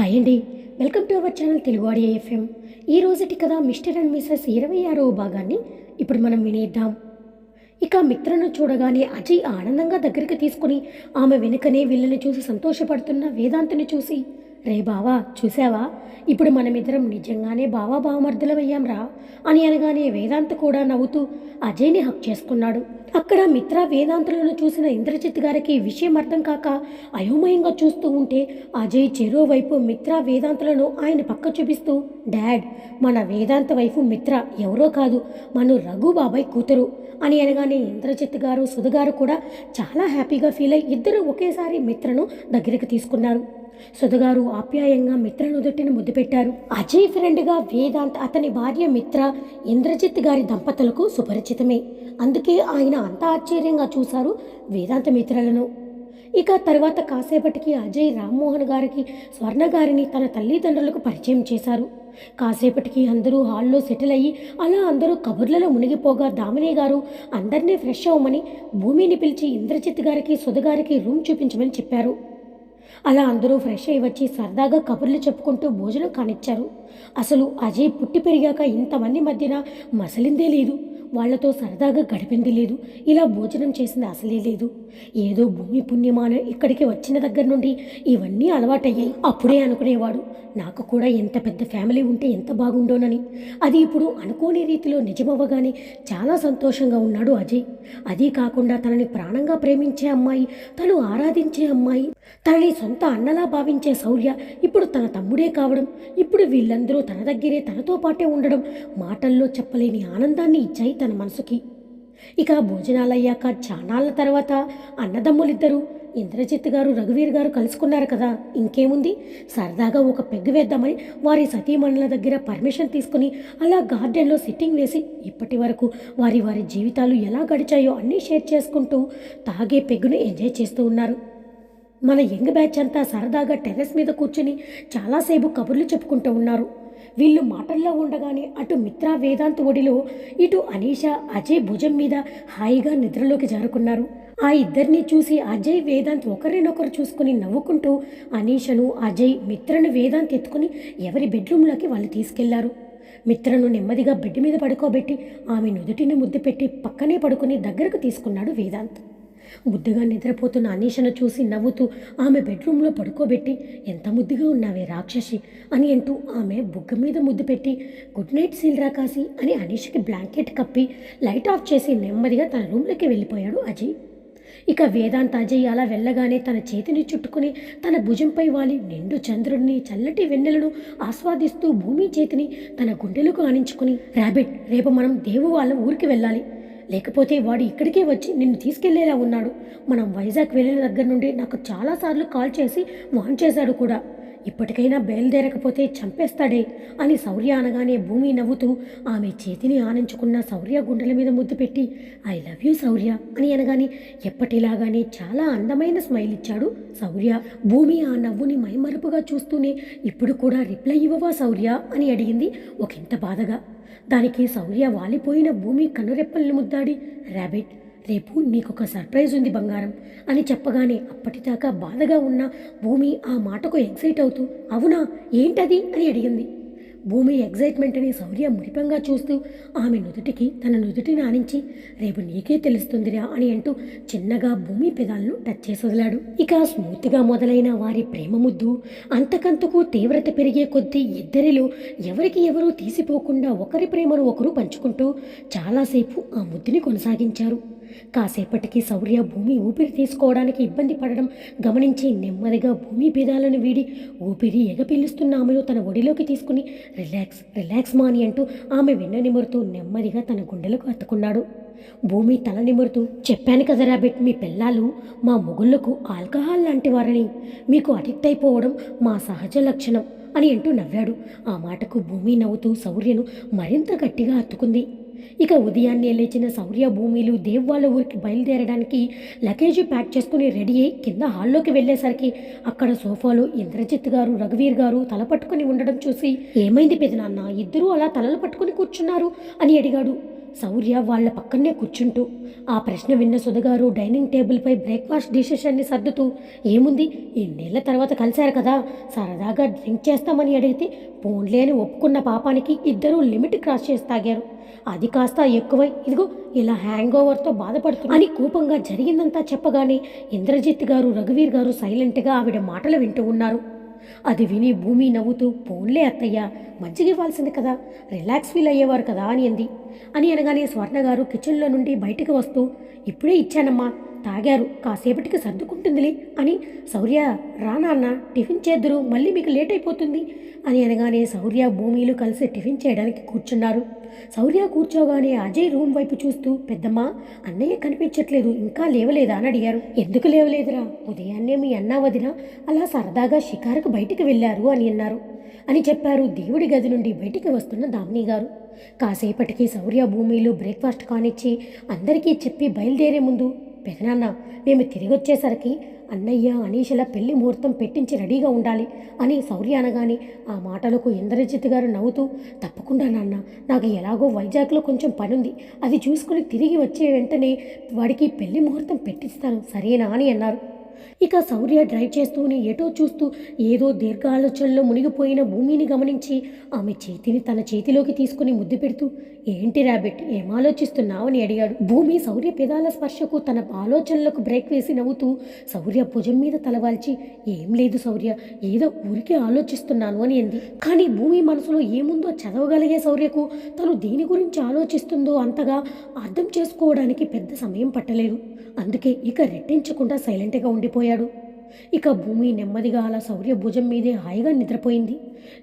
Hi అండి. Welcome to our channel Telugu audio FM. ఈ రోజుటి కథ మిస్టర్ అండ్ మిస్సెస్ ఇరవై ఆరవ భాగాన్ని ఇప్పుడు మనం వినేద్దాం. ఇక మిత్రను చూడగానే అజయ్ ఆనందంగా దగ్గరికి తీసుకుని ఆమె వెనుకనే వీళ్ళని చూసి సంతోషపడుతున్న వేదాంతుని చూసి రే బావా చూసావా? ఇప్పుడు మనమిద్దరం నిజంగానే బావా బావమర్దులమయ్యాం రా అని అనగానే వేదాంత్ కూడా నవ్వుతూ అజయ్ని హక్ చేసుకున్నాడు. అక్కడ మిత్ర వేదాంతులను చూసిన ఇంద్రజిత్ గారికి విషయం అర్థం కాక అయోమయంగా చూస్తూ ఉంటే అజయ్ చెరో వైపు మిత్ర వేదాంతులను ఆయన పక్క చూపిస్తూ డాడ్ మన వేదాంత వైపు మిత్ర ఎవరో కాదు మన రఘుబాబాయ్ కూతురు అని అనగానే ఇంద్రజిత్ గారు సుధగారు కూడా చాలా హ్యాపీగా ఫీల్ అయ్యి ఇద్దరు ఒకేసారి మిత్రను దగ్గరికి తీసుకున్నారు. సుధగారు ఆప్యాయంగా మిత్ర నుదుటిని ముద్దు పెట్టారు. అజయ్ ఫ్రెండ్గా వేదాంత్ అతని భార్య మిత్ర ఇంద్రజిత్ గారి దంపతులకు సుపరిచితమే. అందుకే ఆయన అంత ఆశ్చర్యంగా చూశారు వేదాంత మిత్రలను. ఇక తర్వాత కాసేపటికి అజయ్ రామ్మోహన్ గారికి స్వర్ణ గారిని తన తల్లిదండ్రులకు పరిచయం చేశారు. కాసేపటికి అందరూ హాల్లో సెటిల్ అయ్యి అలా అందరూ కబుర్లలో మునిగిపోగా దామిని గారు అందరినీ ఫ్రెష్ అవ్వమని భూమిని పిలిచి ఇంద్రజిత్ గారికి సుధగారికి రూమ్ చూపించమని చెప్పారు. అలా అందరూ ఫ్రెష్ అయ్యి వచ్చి సరదాగా కబుర్లు చెప్పుకుంటూ భోజనం కానిచ్చారు. అసలు అజయ్ పుట్టి పెరిగాక ఇంతమంది మధ్యన మసలిందే లేదు. వాళ్ళతో సరదాగా గడిపింది లేదు. ఇలా భోజనం చేసింది అసలే లేదు. ఏదో భూమి పుణ్యమాన ఇక్కడికి వచ్చిన దగ్గర నుండి ఇవన్నీ అలవాటయ్యాయి. అప్పుడే అనుకునేవాడు. నాకు కూడా ఎంత పెద్ద ఫ్యామిలీ ఉంటే ఎంత బాగుండోనని. అది ఇప్పుడు అనుకోని రీతిలో నిజమవ్వగానే చాలా సంతోషంగా ఉన్నాడు అజయ్. అదీ కాకుండా తనని ప్రాణంగా ప్రేమించే అమ్మాయి తను ఆరాధించే అమ్మాయి తనని సొంత అన్నలా భావించే శౌర్య ఇప్పుడు తన తమ్ముడే కావడం ఇప్పుడు వీళ్ళందరూ తన దగ్గరే తనతో పాటే ఉండడం మాటల్లో చెప్పలేని ఆనందాన్ని ఇచ్చాయి తన మనసుకి ఇక భోజనాలు అయ్యాక చానాళ్ళ తర్వాత అన్నదమ్ములిద్దరూ ఇంద్రజిత్ గారు రఘువీర్ గారు కలుసుకున్నారు కదా. ఇంకేముంది? సరదాగా ఒక పెగ్గు వేద్దామని వారి సతీమణుల దగ్గర పర్మిషన్ తీసుకుని అలా గార్డెన్లో సిట్టింగ్ వేసి ఇప్పటి వరకు వారి వారి జీవితాలు ఎలా గడిచాయో అన్నీ షేర్ చేసుకుంటూ తాగే పెగ్గును ఎంజాయ్ చేస్తూ ఉన్నారు. మన యంగ్ బ్యాచ్ అంతా సరదాగా టెర్రస్ మీద కూర్చుని చాలాసేపు కబుర్లు చెప్పుకుంటూ ఉన్నారు. వీళ్ళు మాటల్లో ఉండగానే అటు మిత్ర వేదాంత్ ఒడిలో ఇటు అనీష అజయ్ భుజం మీద హాయిగా నిద్రలోకి జారుకున్నారు. ఆ ఇద్దరిని చూసి అజయ్ వేదాంత్ ఒకరినొకరు చూసుకుని నవ్వుకుంటూ అనీషను అజయ్ మిత్రను వేదాంత్ ఎత్తుకుని ఎవరి బెడ్రూమ్లోకి వాళ్ళు తీసుకెళ్ళారు. మిత్రను నెమ్మదిగా బెడ్ మీద పడుకోబెట్టి ఆమె నుదుటిని ముద్దు పెట్టి పక్కనే పడుకుని దగ్గరకు తీసుకున్నాడు వేదాంత్. ముద్దుగా నిద్రపోతున్న అనీషను చూసి నవ్వుతూ ఆమె బెడ్రూమ్లో పడుకోబెట్టి ఎంత ముద్దుగా ఉన్నావే రాక్షసి అని అంటూ ఆమె బుగ్గ మీద ముద్దు పెట్టి గుడ్ నైట్ సీల్రా కాసి అని అనీషకి బ్లాంకెట్ కప్పి లైట్ ఆఫ్ చేసి నెమ్మదిగా తన రూమ్లోకి వెళ్ళిపోయాడు అజయ్. ఇక వేదాంత అజయ్ అలా వెళ్ళగానే తన చేతిని చుట్టుకుని తన భుజంపై వాలి నిండు చంద్రుడిని చల్లటి వెన్నెలను ఆస్వాదిస్తూ భూమి చేతిని తన గుండెలకు ఆనించుకుని రాబిట్ రేపు మనం దేవు వాళ్ళ ఊరికి వెళ్ళాలి. లేకపోతే వాడు ఇక్కడికే వచ్చి నిన్ను తీసుకెళ్ళేలా ఉన్నాడు? మనం వైజాగ్ వెళ్ళిన దగ్గర నుండి నాకు చాలాసార్లు కాల్ చేసి వాన్ చేశాడు కూడా. ఇప్పటికైనా బయలుదేరకపోతే చంపేస్తాడే అని శౌర్య అనగానే భూమి నవ్వుతూ ఆమె చేతిని ఆనించుకున్న శౌర్య గుండెల మీద ముద్దు పెట్టి ఐ లవ్ యూ శౌర్య అని అనగానే ఎప్పటిలాగానే చాలా అందమైన స్మైల్ ఇచ్చాడు శౌర్య. భూమి ఆ నవ్వుని మైమరుపుగా చూస్తూనే ఇప్పుడు కూడా రిప్లై ఇవ్వవా శౌర్య? అని అడిగింది ఒకంత బాధగా. దానికి శౌర్య వాలిపోయిన భూమి కనురెప్పల్ని ముద్దాడి ర్యాబిట్ రేపు నీకొక సర్ప్రైజ్ ఉంది బంగారం అని చెప్పగానే అప్పటిదాకా బాధగా ఉన్న భూమి ఆ మాటకు ఎగ్జైట్ అవుతూ అవునా? ఏంటది? అని అడిగింది. భూమి ఎగ్జైట్మెంట్ని శౌర్య మురిపంగా చూస్తూ ఆమె నుదుటికి తన నుదుటిని ఆనించి రేపు నీకే తెలుస్తుందిరా అని అంటూ చిన్నగా భూమి పెదాలను టచ్ చేసి వదిలాడు ఇక స్మూత్గా మొదలైన వారి ప్రేమ ముద్దు అంతకంతకు తీవ్రత పెరిగే కొద్దీ ఇద్దరిలో ఎవరికి ఎవరూ తీసిపోకుండా ఒకరి ప్రేమను ఒకరు పంచుకుంటూ చాలాసేపు ఆ ముద్దుని కొనసాగించారు. కాసేపటికి శౌర్య భూమి ఊపిరి తీసుకోవడానికి ఇబ్బంది పడడం గమనించి నెమ్మదిగా భూమి పెదాలను వీడి ఊపిరి ఎగపిల్లుస్తున్న ఆమెను తన ఒడిలోకి తీసుకుని రిలాక్స్ రిలాక్స్ మా అని అంటూ ఆమె వెన్న నిమురుతూ నెమ్మదిగా తన గుండెలకు అత్తుకున్నాడు భూమి తల నిమురుతూ చెప్పాను కదా రాబిట్ మీ పిల్లలు మా మొగుళ్ళకు ఆల్కహాల్ లాంటి వారని. మీకు అడిక్ట్ అయిపోవడం మా సహజ లక్షణం అని అంటూ నవ్వాడు. ఆ మాటకు భూమి నవ్వుతూ శౌర్యను మరింత గట్టిగా హత్తుకుంది ఇక ఉదయాన్నే లేచిన సౌర్య భూమిలు దేవ్ వాళ్ళ ఊరికి బయలుదేరడానికి లగేజీ ప్యాక్ చేసుకుని రెడీ అయ్యి కింద హాల్లోకి వెళ్ళేసరికి అక్కడ సోఫాలో ఇంద్రజిత్ గారు రఘువీర్ గారు తల పట్టుకుని ఉండడం చూసి ఏమైంది పెదనాన్న? ఇద్దరూ అలా తలలు పట్టుకుని కూర్చున్నారు అని అడిగాడు. శౌర్య వాళ్ళ పక్కనే కూర్చుంటూ ఆ ప్రశ్న విన్న సుధగారు డైనింగ్ టేబుల్పై బ్రేక్ఫాస్ట్ డిషెషన్ని సర్దుతూ ఏముంది? ఎన్నేళ్ళ తర్వాత కలిశారు కదా సరదాగా డ్రింక్ చేస్తామని అడిగితే పోన్లే అని ఒప్పుకున్న పాపానికి ఇద్దరూ లిమిట్ క్రాస్ చేసి తాగారు. అది కాస్త ఎక్కువై ఇదిగో ఇలా హ్యాంగ్ ఓవర్తో బాధపడుతుంది అని కోపంగా జరిగిందంతా చెప్పగానే ఇంద్రజిత్ గారు రఘువీర్ గారు సైలెంట్గా ఆవిడ మాటలు వింటూ ఉన్నారు. అది విని భూమి నవ్వుతూ పోన్లే అత్తయ్య మజ్జిగ ఇవ్వాల్సింది కదా రిలాక్స్ ఫీల్ అయ్యేవారు కదా అని అంది. అని అనగానే స్వర్ణ గారు కిచెన్లో నుండి బయటకు వస్తూ ఇప్పుడే ఇచ్చానమ్మా తాగారు. కాసేపటికి సర్దుకుంటుందిలే అని శౌర్య రా నాన్న టిఫిన్ చేద్దురు మళ్ళీ మీకు లేట్ అయిపోతుంది అని అనగానే శౌర్య భూమిలు కలిసి టిఫిన్ చేయడానికి కూర్చున్నారు. శౌర్య కూర్చోగానే అజయ్ రూమ్ వైపు చూస్తూ పెద్దమ్మ అన్నయ్య కనిపించట్లేదు ఇంకా లేవలేదా? అని అడిగారు. ఎందుకు లేవలేదురా? ఉదయాన్నే మీ అన్న వదిన అలా సరదాగా షికారుకు బయటికి వెళ్ళారు అని అన్నారు. అని చెప్పారు దేవుడి గది నుండి బయటికి వస్తున్న దామిని గారు. కాసేపటికి శౌర్య భూమిలు బ్రేక్ఫాస్ట్ కానిచ్చి అందరికీ చెప్పి బయలుదేరే ముందు పెదనాన్న మేము తిరిగి వచ్చేసరికి అన్నయ్య అనీషల పెళ్ళి ముహూర్తం పెట్టించి రెడీగా ఉండాలి అని శౌర్య అనగానే ఆ మాటలకు ఇంద్రజిత్ గారు నవ్వుతూ తప్పకుండా నాన్న నాకు ఎలాగో వైజాగ్లో కొంచెం పనుంది. అది చూసుకుని తిరిగి వచ్చే వెంటనే వాడికి పెళ్ళి ముహూర్తం పెట్టిస్తాను సరేనా అని అన్నారు. ఇక శౌర్య డ్రైవ్ చేస్తూనే ఎటో చూస్తూ ఏదో దీర్ఘ ఆలోచనలో మునిగిపోయిన భూమిని గమనించి ఆమె చేతిని తన చేతిలోకి తీసుకుని ముద్దు పెడుతూ ఏంటి ర్యాబిట్ ఏం ఆలోచిస్తున్నావు? అని అడిగాడు. భూమి శౌర్య పెదాల స్పర్శకు తన ఆలోచనలకు బ్రేక్ వేసి నవ్వుతూ శౌర్య భుజం మీద తలవాల్చి ఏం లేదు శౌర్య ఏదో ఊరికే ఆలోచిస్తున్నాను అని అంది. కానీ భూమి మనసులో ఏముందో చదవగలిగే శౌర్యకు తను దేని గురించి ఆలోచిస్తుందో అంతగా అర్థం చేసుకోవడానికి పెద్ద సమయం పట్టలేదు. అందుకే ఇక రెట్టించకుండా సైలెంట్గా ఉండిపోయాడు. ఇక భూమి నెమ్మదిగా అలా శౌర్య భుజం మీదే హాయిగా నిద్రపోయింది.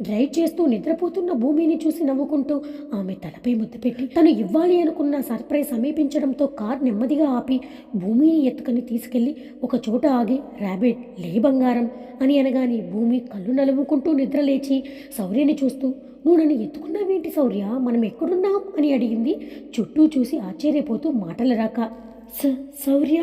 డ్రైవ్ చేస్తూ నిద్రపోతున్న భూమిని చూసి నవ్వుకుంటూ ఆమె తలపై ముద్దు పెట్టి తను ఇవ్వాలి అనుకున్న సర్ప్రైజ్ సమీపించడంతో కార్ నెమ్మదిగా ఆపి భూమిని ఎత్తుకొని తీసుకెళ్ళి ఒక చోట ఆగి ర్యాబిట్ లే బంగారం అని అనగానే భూమి కళ్ళు నలుముకుంటూ నిద్రలేచి శౌర్యని చూస్తూ నువ్వు నన్ను ఎత్తుకున్నావేంటి శౌర్య మనం ఎక్కడున్నాం? అని అడిగింది. చుట్టూ చూసి ఆశ్చర్యపోతూ మాటలు రాక "స- శౌర్య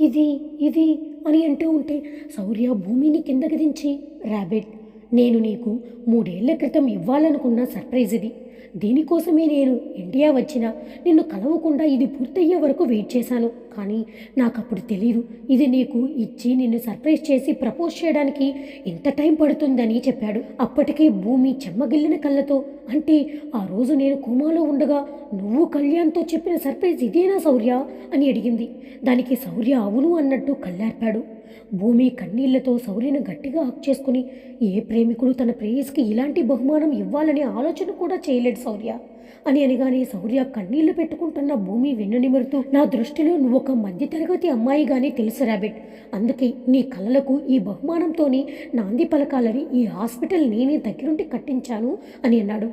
ఇది ఇది అని అంటూ ఉంటే శౌర్య భూమిని కిందకి దించి ర్యాబిట్ నేను నీకు మూడేళ్ళ క్రితం ఇవ్వాలనుకున్న సర్ప్రైజ్ ఇది. దీనికోసమే నేను ఇండియా వచ్చిన నిన్ను కలవకుండా ఇది పూర్తయ్యే వరకు వెయిట్ చేశాను. కానీ నాకు అప్పుడు తెలియదు ఇది నీకు ఇచ్చి నిన్ను సర్ప్రైజ్ చేసి ప్రపోజ్ చేయడానికి ఎంత టైం పడుతుందని చెప్పాడు. అప్పటికే భూమి చెమ్మగిల్లిన కళ్ళతో అంటే ఆ రోజు నేను కోమాలో ఉండగా నువ్వు కళ్యాణ్తో చెప్పిన సర్ప్రైజ్ ఇదేనా శౌర్య అని అడిగింది. దానికి శౌర్య అవును అన్నట్టు కళ్ళార్పాడు. భూమి కన్నీళ్ళతో శౌర్యను గట్టిగా హక్ చేసుకుని ఏ ప్రేమికుడు తన ప్రేయస్కి ఇలాంటి బహుమానం ఇవ్వాలనే ఆలోచన కూడా చేయలేడు శౌర్య అని అనగానే శౌర్య కన్నీళ్ళు పెట్టుకుంటున్న భూమి వెన్నునిమరుతూ నా దృష్టిలో నువ్వు ఒక మధ్యతరగతి అమ్మాయిగానే తెలుసు రాబెట్. అందుకే నీ కలలకు ఈ బహుమానంతోనే నాంది పలకాలని ఈ హాస్పిటల్ నేనే దగ్గరుండి కట్టించాను అని అన్నాడు.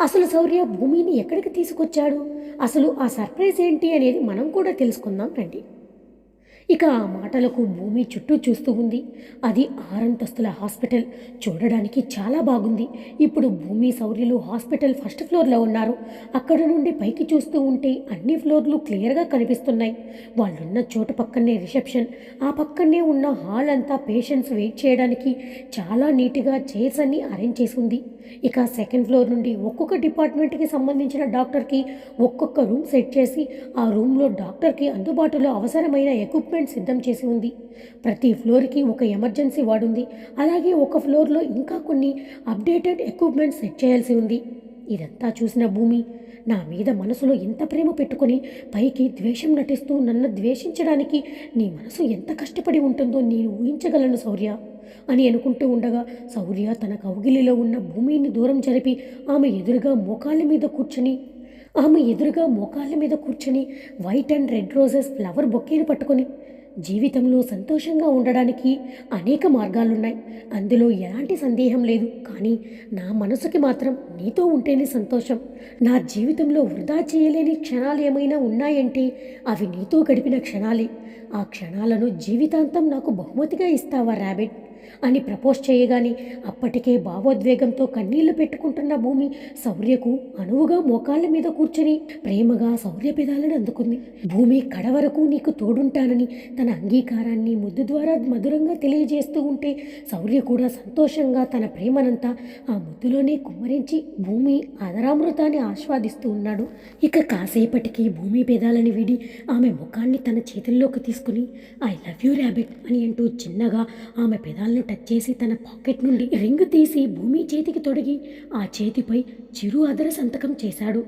అసలు శౌర్య భూమిని ఎక్కడికి తీసుకొచ్చాడు? అసలు ఆ సర్ప్రైజ్ ఏంటి అనేది మనం కూడా తెలుసుకుందాం రండి. ఇక ఆ మాటలకు భూమి చుట్టూ చూస్తూ ఉంది. అది ఆరంతస్తుల హాస్పిటల్. చూడడానికి చాలా బాగుంది. ఇప్పుడు భూమి సౌర్యులు హాస్పిటల్ ఫస్ట్ ఫ్లోర్లో ఉన్నారు. అక్కడ నుండి పైకి చూస్తూ ఉంటే అన్ని ఫ్లోర్లు క్లియర్గా కనిపిస్తున్నాయి. వాళ్ళున్న చోటు పక్కనే రిసెప్షన్. ఆ పక్కనే ఉన్న హాల్ అంతా పేషెంట్స్ వెయిట్ చేయడానికి చాలా నీట్గా చైర్స్ అన్ని అరేంజ్ చేసి ఉంది. ఇక సెకండ్ ఫ్లోర్ నుండి ఒక్కొక్క డిపార్ట్మెంట్కి సంబంధించిన డాక్టర్కి ఒక్కొక్క రూమ్ సెట్ చేసి ఆ రూమ్లో డాక్టర్కి అందుబాటులో అవసరమైన ఎక్విప్మెంట్ సిద్ధం చేసి ఉంది. ప్రతి ఫ్లోర్కి ఒక ఎమర్జెన్సీ వార్డు ఉంది. అలాగే ఒక ఫ్లోర్లో ఇంకా కొన్ని అప్డేటెడ్ ఎక్విప్మెంట్ సెట్ చేయాల్సి ఉంది. ఇదంతా చూసిన భూమి నా మీద మనసులో ఎంత ప్రేమ పెట్టుకొని పైకి ద్వేషం నటిస్తూ నన్ను ద్వేషించడానికి నీ మనసు ఎంత కష్టపడి ఉంటుందో నేను ఊహించగలను శౌర్య అని అనుకుంటూ ఉండగా శౌర్య తన కౌగిలిలో ఉన్న భూమిని దూరం జరిపి ఆమె ఎదురుగా మోకాళ్ళ మీద కూర్చొని ఆమె ఎదురుగా మోకాళ్ళ మీద కూర్చొని white and red roses flower బొకేను పట్టుకొని జీవితంలో సంతోషంగా ఉండడానికి అనేక మార్గాలున్నాయి. అందులో ఎలాంటి సందేహం లేదు. కానీ నా మనసుకి మాత్రం నీతో ఉంటేనే సంతోషం. నా జీవితంలో వృధా చేయలేని క్షణాలు ఏమైనా ఉన్నాయంటే అవి నీతో గడిపిన క్షణాలే. ఆ క్షణాలను జీవితాంతం నాకు బహుమతిగా ఇస్తావా ర్యాబిట్ అని ప్రపోజ్ చేయగానే అప్పటికే భావోద్వేగంతో కన్నీళ్ళు పెట్టుకుంటున్న భూమి శౌర్యకు అనువుగా మోకాళ్ళ మీద కూర్చొని ప్రేమగా శౌర్య పెదాలను అందుకుంది. భూమి కడ వరకు నీకు తోడుంటానని తన అంగీకారాన్ని ముద్దు ద్వారా మధురంగా తెలియజేస్తూ ఉంటే శౌర్య కూడా సంతోషంగా తన ప్రేమనంతా ఆ ముద్దులోనే కుమ్మరించి భూమి ఆదరామృతాన్ని ఆస్వాదిస్తూ ఉన్నాడు. ఇక కాసేపటికి భూమి పెదాలని విడి ఆమె ముఖాన్ని తన చేతుల్లోకి తీసుకుని ఐ లవ్ యూ ర్యాబిట్ అని అంటూ చిన్నగా ఆమె పెదాలను టచ్ చేసి తన పాకెట్ నుండి రింగ్ తీసి భూమి చేతికి తొడిగి ఆ చేతిపై చిరు అదర సంతకం చేశాడు.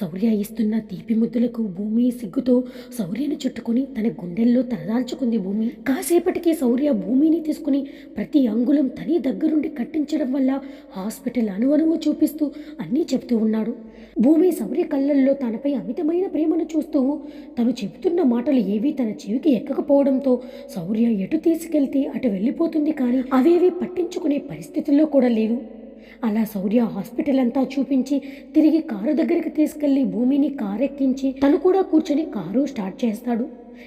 శౌర్య ఇస్తున్న తీపి ముద్దులకు భూమి సిగ్గుతో శౌర్యను చుట్టుకుని తన గుండెల్లో తలదాల్చుకుంది భూమి. కాసేపటికి శౌర్య భూమిని తీసుకుని ప్రతి అంగుళం తని దగ్గరుండి కట్టించడం వల్ల హాస్పిటల్ అనువనువు చూపిస్తూ అన్నీ చెబుతూ ఉన్నాడు. భూమి శౌర్య కళ్ళల్లో తనపై అమితమైన ప్రేమను చూస్తూ తను చెబుతున్న మాటలు ఏవీ తన చెవికి ఎక్కకపోవడంతో శౌర్య ఎటు తీసుకెళ్తే అటు వెళ్ళిపోతుంది కానీ అవేవి పట్టించుకునే పరిస్థితుల్లో కూడా లేవు. అలా శౌర్య హాస్పిటల్ అంతా చూపించి తిరిగి కారు దగ్గరికి తీసుకెళ్ళి భూమిని కారెక్కించి తను కూడా కూర్చొని కారు స్టార్ట్ చేస్తాడు.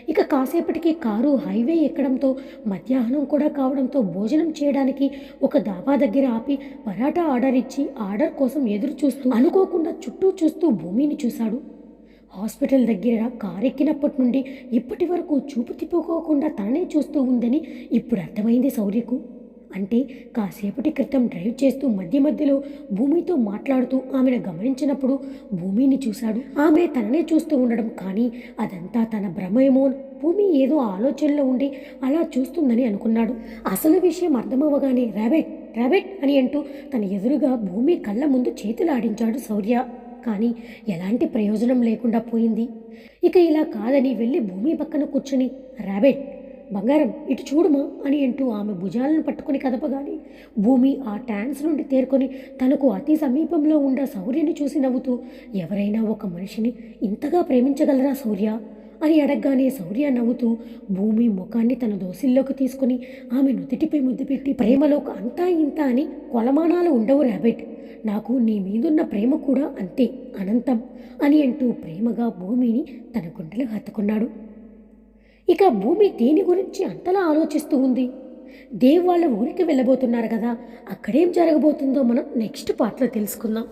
ఇక కాసేపటికి కారు హైవే ఎక్కడంతో మధ్యాహ్నం కూడా కావడంతో భోజనం చేయడానికి ఒక దాబా దగ్గర ఆపి పరాటా ఆర్డర్ ఇచ్చి ఆర్డర్ కోసం ఎదురు చూస్తూ అనుకోకుండా చుట్టూ చూస్తూ భూమిని చూశాడు. హాస్పిటల్ దగ్గర కారెక్కినప్పటి నుండి ఇప్పటి వరకు చూపు తిప్పుకోకుండా తననే చూస్తూ ఉందని ఇప్పుడు అర్థమైంది శౌర్యకు అంటే కాసేపటి క్రితం డ్రైవ్ చేస్తూ మధ్య మధ్యలో భూమితో మాట్లాడుతూ ఆమెను గమనించినప్పుడు భూమిని చూశాడు. ఆమె తననే చూస్తూ ఉండడం కానీ అదంతా తన భ్రమేమో భూమి ఏదో ఆలోచనలో ఉండి అలా చూస్తుందని అనుకున్నాడు. అసలు విషయం అర్థమవ్వగానే రాబెట్ రాబెట్ అని అంటూ తన ఎదురుగా భూమి కళ్ళ ముందు చేతులు ఆడించాడు శౌర్య. కానీ ఎలాంటి ప్రయోజనం లేకుండా పోయింది. ఇక ఇలా కాదని వెళ్ళి భూమి పక్కన కూర్చుని రాబెట్ బంగారం ఇటు చూడుమా అని అంటూ ఆమె భుజాలను పట్టుకుని కదపగానే భూమి ఆ ట్యాన్స్ నుండి తేరుకొని తనకు అతి సమీపంలో ఉన్న సౌర్యని చూసి నవ్వుతూ ఎవరైనా ఒక మనిషిని ఇంతగా ప్రేమించగలరా సూర్య? అని అడగగానే శౌర్య నవ్వుతూ భూమి ముఖాన్ని తన దోసిల్లోకి తీసుకుని ఆమె నుదుటిపై ముద్దు పెట్టి ప్రేమలోకి అంతా ఇంత అని కొలమానాలు ఉండవు ర్యాబెట్ నాకు నీ మీదున్న ప్రేమ కూడా అంతే అనంతం అని అంటూ ప్రేమగా భూమిని తన గుండెలు హత్తుకున్నాడు. ఇక భూమి దేని గురించి అంతలా ఆలోచిస్తూ ఉంది? దేవ్ వాళ్ళ ఊరికి వెళ్ళబోతున్నారు కదా అక్కడేం జరగబోతుందో మనం నెక్స్ట్ పార్ట్లో తెలుసుకుందాం.